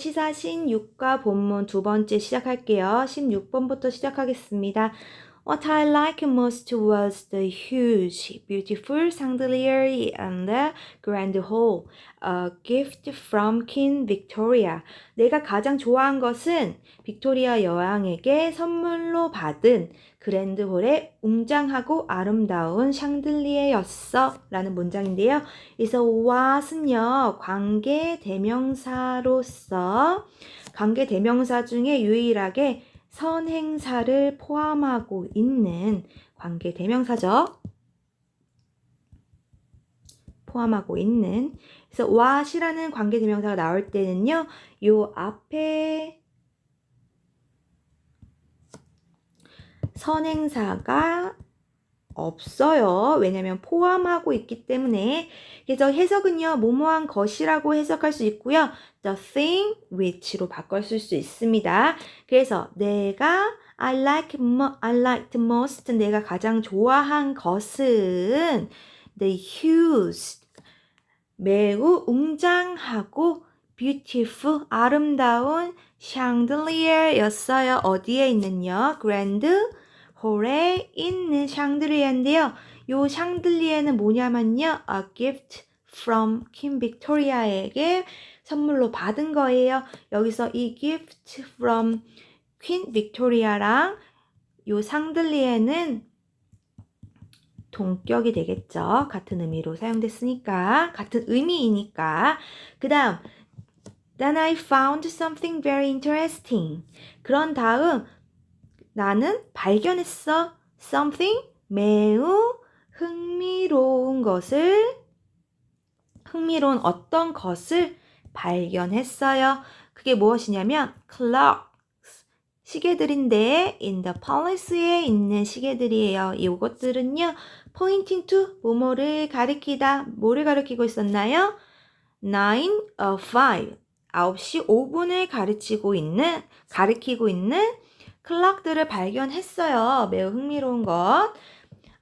시사 16과 본문 두 번째 시작할게요. 16번부터 시작하겠습니다. What I like most was the huge, beautiful chandelier and the grand hall, a gift from King Victoria. 내가 가장 좋아한 것은 빅토리아 여왕에게 선물로 받은 그랜드홀의 웅장하고 아름다운 샹들리에였어 라는 문장인데요. 그래서 what은요, 관계 대명사로서 관계 대명사 중에 유일하게 선행사를 포함하고 있는 관계 대명사죠. 포함하고 있는 그래서 what이라는 관계 대명사가 나올 때는요. 요 앞에 선행사가 없어요. 왜냐면 포함하고 있기 때문에. 그래서 해석은요, 뭐뭐한 것이라고 해석할 수 있고요. the thing which로 바꿔 쓸 수 있습니다. 그래서 내가 I like I liked most 내가 가장 좋아한 것은 the huge 매우 웅장하고 beautiful 아름다운 샹들리에였어요. 어디에 있는요? grand 홀에 있는 샹들리에인데요. 요 샹들리에는 뭐냐면요. A gift from King Victoria에게 선물로 받은 거예요. 여기서 이 gift from Queen Victoria랑 요 샹들리에는 동격이 되겠죠. 같은 의미로 사용됐으니까. 같은 의미이니까. 그 다음, Then I found something very interesting. 그런 다음, 나는 발견했어. something 매우 흥미로운 것을 흥미로운 어떤 것을 발견했어요. 그게 무엇이냐면 clocks 시계들인데 in the palace에 있는 시계들이에요. 이것들은요 pointing to 뭐뭐를 가리키다 뭐를 가리키고 있었나요? 9 of 5 9시 5분을 가르치고 있는 가리키고 있는 클락들을 발견했어요. 매우 흥미로운 것.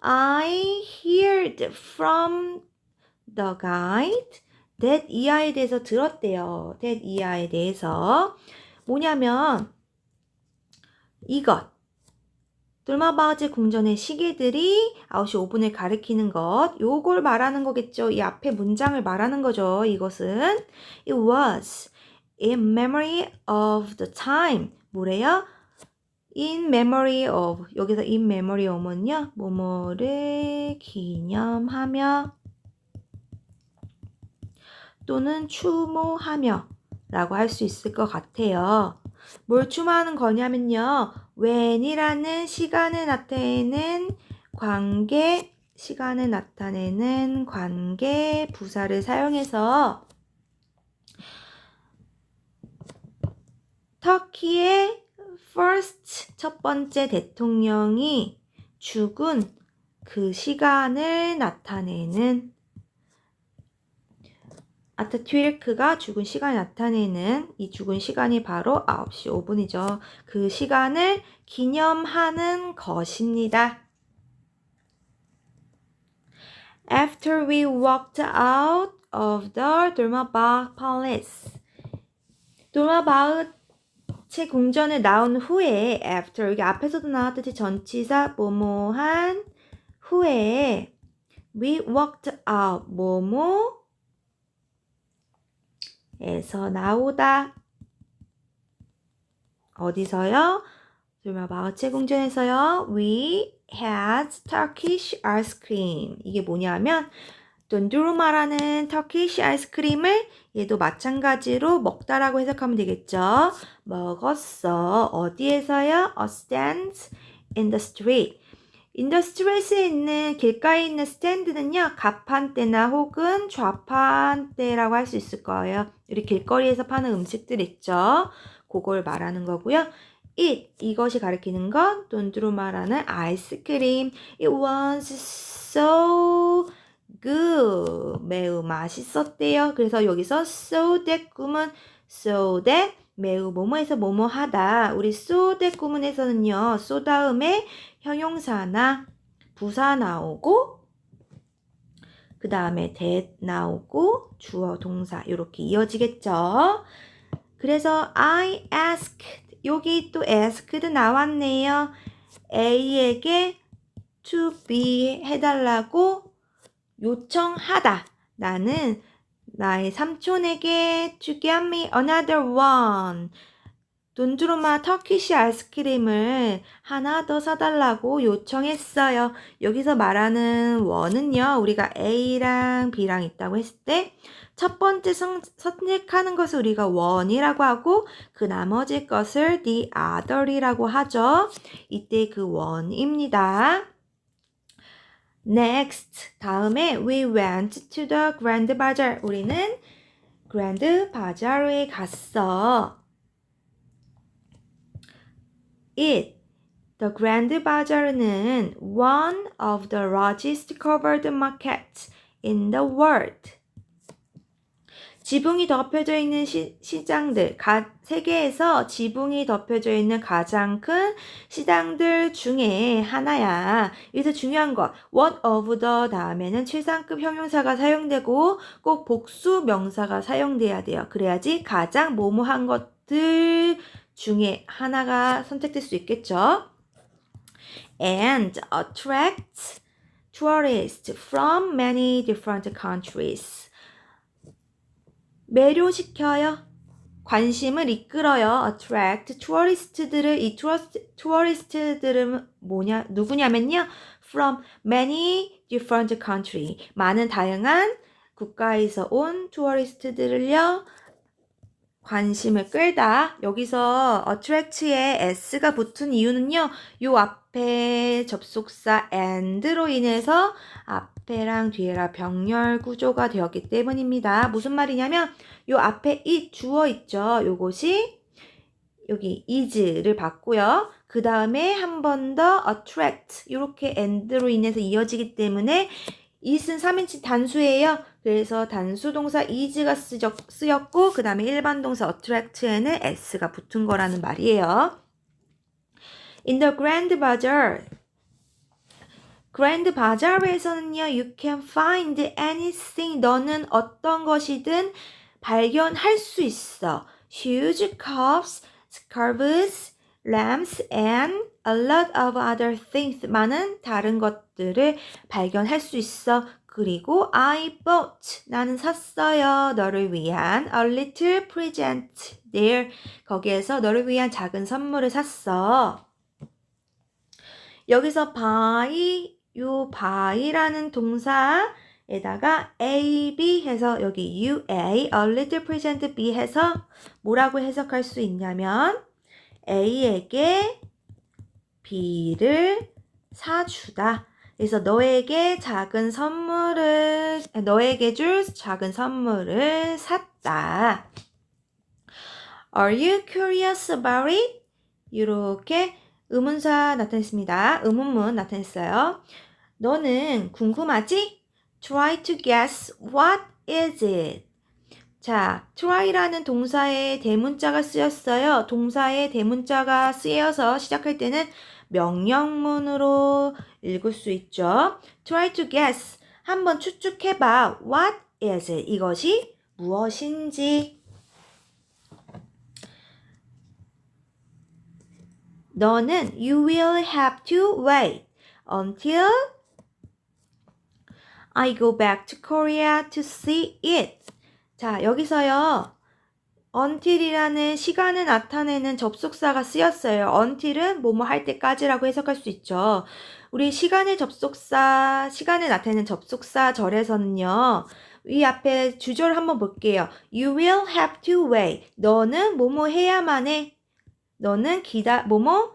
I heard from the guide that 이하에 대해서 들었대요. that 이하에 대해서 뭐냐면 이것 돌마바즈 궁전의 시계들이 9시 5분을 가리키는 것 요걸 말하는 거겠죠. 이 앞에 문장을 말하는 거죠. 이것은 it was in memory of the time 뭐래요? In memory of 여기서 in memory of은요 뭐뭐를 기념하며 또는 추모하며 라고 할 수 있을 것 같아요. 뭘 추모하는 거냐면요. when이라는 시간을 나타내는 관계 시간을 나타내는 관계 부사를 사용해서 터키의 first 첫 번째 대통령이 죽은 그 시간을 나타내는 아타튀르크가 죽은 시간을 나타내는 이 죽은 시간이 바로 9시 5분이죠. 그 시간을 기념하는 것입니다. After we walked out of the Dolmabahce Palace. 돌마바흐 제 궁전에 나온 후에 after 여기 앞에서도 나왔듯이 전치사 뭐뭐한 후에 we walked out 뭐뭐 에서 나오다 어디서요? 마우체 궁전에서요. We had Turkish ice cream. 이게 뭐냐면 돈두루마라는 터키시 아이스크림을 얘도 마찬가지로 먹다라고 해석하면 되겠죠. 먹었어. 어디에서요? A stand in the street. in the street에 있는 길가에 있는 스탠드는요. 가판대나 혹은 좌판대라고 할 수 있을 거예요. 우리 길거리에서 파는 음식들 있죠. 그걸 말하는 거고요. it 이것이 가리키는 건 돈두루마라는 아이스크림. It was so good. 매우 맛있었대요. 그래서 여기서 so that 구문 so that 매우 뭐뭐에서 뭐뭐 하다. 우리 so that 구문에서는요. so 다음에 형용사나 부사 나오고 그 다음에 that 나오고 주어 동사 이렇게 이어지겠죠. 그래서 I asked 여기 또 asked 나왔네요. A에게 to be 해달라고 요청하다. 나는 나의 삼촌에게 to get me another one. 돈두루마 터키시 아이스크림을 하나 더 사달라고 요청했어요. 여기서 말하는 원은요, 우리가 A랑 B랑 있다고 했을 때, 첫 번째 선, 선택하는 것을 우리가 원이라고 하고, 그 나머지 것을 the other이라고 하죠. 이때 그 원입니다. Next, 다음에 we went to the Grand Bazaar. 우리는 Grand Bazaar에 갔어. It, the Grand Bazaar는 one of the largest covered markets in the world. 지붕이 덮여져 있는 시, 시장들, 가, 세계에서 지붕이 덮여져 있는 가장 큰 시장들 중에 하나야. 여기서 중요한 거, one of the 다음에는 최상급 형용사가 사용되고 꼭 복수 명사가 사용돼야 돼요. 그래야지 가장 모모한 것들 중에 하나가 선택될 수 있겠죠. And attracts tourists from many different countries. 매료시켜요. 관심을 이끌어요. attract tourist들을 이 tourist들은 뭐냐 누구냐면요. from many different country. 많은 다양한 국가에서 온 tourist들을요. 관심을 끌다. 여기서 attract에 s가 붙은 이유는요. 요 앞에 접속사 and로 인해서 앞에랑 뒤에랑 병렬 구조가 되었기 때문입니다. 무슨 말이냐면 요 앞에 이 주어 있죠. 요것이 여기 is를 받고요. 그 다음에 한 번 더 attract 이렇게 and로 인해서 이어지기 때문에 it은 3인칭 단수예요. 그래서 단수 동사 is가 쓰였고 그 다음에 일반 동사 attract에는 s가 붙은 거라는 말이에요. In the Grand Bazaar 그랜드 바자르에서는요, you can find anything. 너는 어떤 것이든 발견할 수 있어. Huge cups, scarves, lamps, and a lot of other things. 많은 다른 것들을 발견할 수 있어. 그리고 I bought. 나는 샀어요. 너를 위한 a little present there. 거기에서 너를 위한 작은 선물을 샀어. 여기서 buy 요 buy라는 동사에다가 a, b 해서 여기 you, a, a little present b 해서 뭐라고 해석할 수 있냐면 a에게 b를 사주다. 그래서 너에게 작은 선물을 너에게 줄 작은 선물을 샀다. Are you curious about it? 이렇게 의문사 나타냈습니다. 의문문 나타냈어요. 너는 궁금하지? Try to guess what is it? 자, try라는 동사의 대문자가 쓰였어요. 동사의 대문자가 쓰여서 시작할 때는 명령문으로 읽을 수 있죠. Try to guess. 한번 추측해봐. What is it? 이것이 무엇인지. 너는 you will have to wait until I go back to Korea to see it. 자, 여기서요. until이라는 시간을 나타내는 접속사가 쓰였어요. until은 뭐뭐 할 때까지라고 해석할 수 있죠. 우리 시간의 접속사, 시간을 나타내는 접속사 절에서는요. 이 앞에 주절 한번 볼게요. You will have to wait. 너는 뭐뭐 해야만 해. 너는 기다 뭐뭐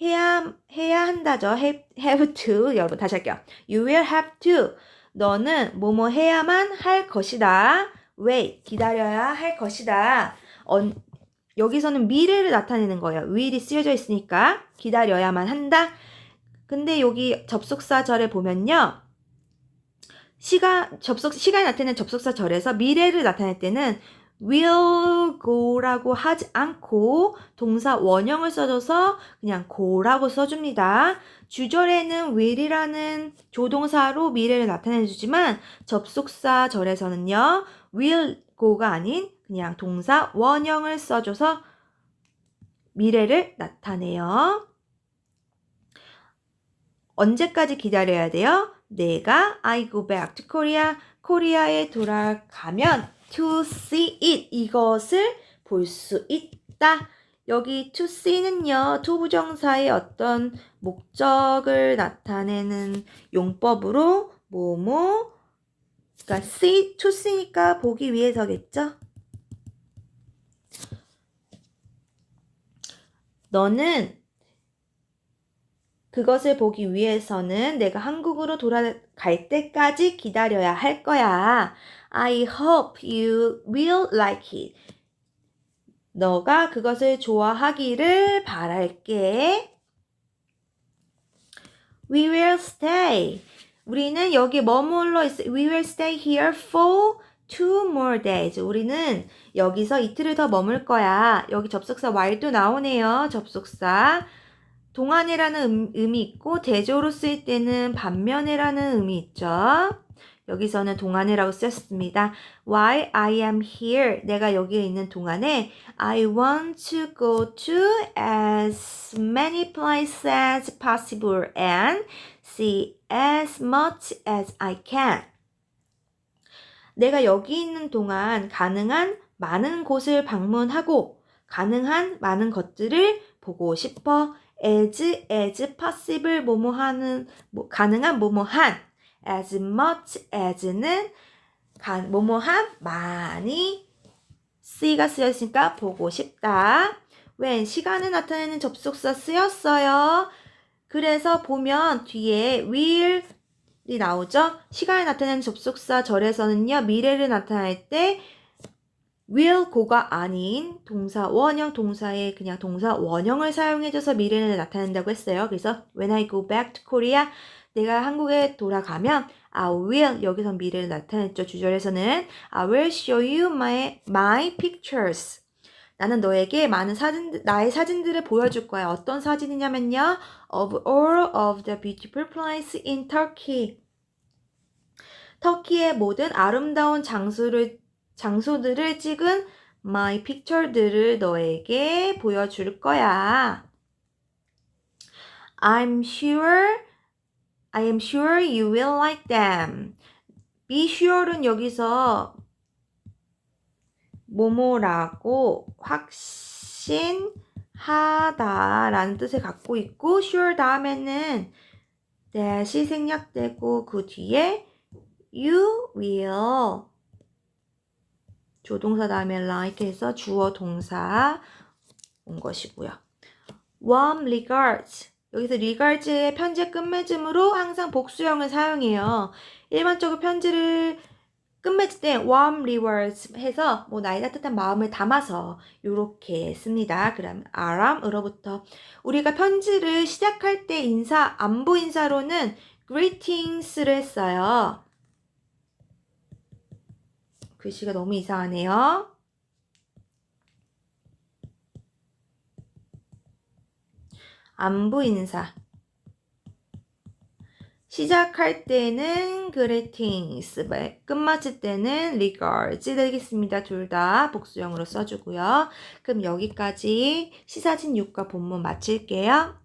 해야 해야 한다죠. have, have to. 여러분 다시 할게요. You will have to. 너는 뭐뭐 해야만 할 것이다. wait 기다려야 할 것이다. 어, 여기서는 미래를 나타내는 거예요. will이 쓰여져 있으니까 기다려야만 한다. 근데 여기 접속사 절에 보면요. 시간 접속 시간이 나타내는 접속사 절에서 미래를 나타낼 때는 will go라고 하지 않고 동사 원형을 써줘서 그냥 go라고 써줍니다. 주절에는 will이라는 조동사로 미래를 나타내주지만 접속사 절에서는요 will go가 아닌 그냥 동사 원형을 써줘서 미래를 나타내요. 언제까지 기다려야 돼요? 내가 I go back to Korea, 코리아에 돌아가면 to see it 이것을 볼 수 있다. 여기 to see는요, to 부정사의 어떤 목적을 나타내는 용법으로 뭐뭐 그러니까 see, to see니까 보기 위해서겠죠? 너는 그것을 보기 위해서는 내가 한국으로 돌아갈 때까지 기다려야 할 거야. I hope you will like it. 너가 그것을 좋아하기를 바랄게. We will stay. 우리는 여기 머물러 있어. We will stay here for two more days. 우리는 여기서 이틀을 더 머물 거야. 여기 접속사 while도 나오네요. 접속사. 동안이라는 음, 의미 있고 대조로 쓰일 때는 반면에라는 의미 있죠. 여기서는 동안이라고 쓰였습니다. While I am here, 내가 여기에 있는 동안에 I want to go to as many places as possible and see as much as I can. 내가 여기 있는 동안 가능한 많은 곳을 방문하고 가능한 많은 것들을 보고 싶어. As as possible 뭐뭐 하는 뭐, 가능한 뭐뭐 한 as much as는 가, 뭐뭐 한 많이 C가 쓰였으니까 보고 싶다. when 시간을 나타내는 접속사 쓰였어요. 그래서 보면 뒤에 will이 나오죠. 시간을 나타내는 접속사 절에서는요. 미래를 나타낼 때 will 고가 아닌 동사 원형 동사의 그냥 동사 원형을 사용해줘서 미래를 나타낸다고 했어요. 그래서 when I go back to Korea 내가 한국에 돌아가면 I will 여기서 미래를 나타냈죠. 주절에서는 I will show you my my pictures. 나는 너에게 많은 사진 나의 사진들을 보여줄 거야. 어떤 사진이냐면요. of all of the beautiful places in Turkey. 터키의 모든 아름다운 장소를 장소들을 찍은 my picture들을 너에게 보여줄 거야. I'm sure, I am sure you will like them. Be sure은 여기서 뭐뭐라고 확신하다라는 뜻을 갖고 있고 sure 다음에는 that이 생략되고 그 뒤에 you will 조동사 다음에 like 해서 주어 동사 온 것이고요. warm regards 여기서 regards의 편지 끝맺음으로 항상 복수형을 사용해요. 일반적으로 편지를 끝맺을 때 warm regards 해서 뭐 나의 따뜻한 마음을 담아서 이렇게 씁니다. 그럼 아람으로부터 우리가 편지를 시작할 때 인사 안부 인사로는 greetings를 했어요. 글씨가 너무 이상하네요. 안부 인사. 시작할 때는 greetings, 끝마칠 때는 regards 되겠습니다. 둘 다 복수형으로 써주고요. 그럼 여기까지 시사진 6과 본문 마칠게요.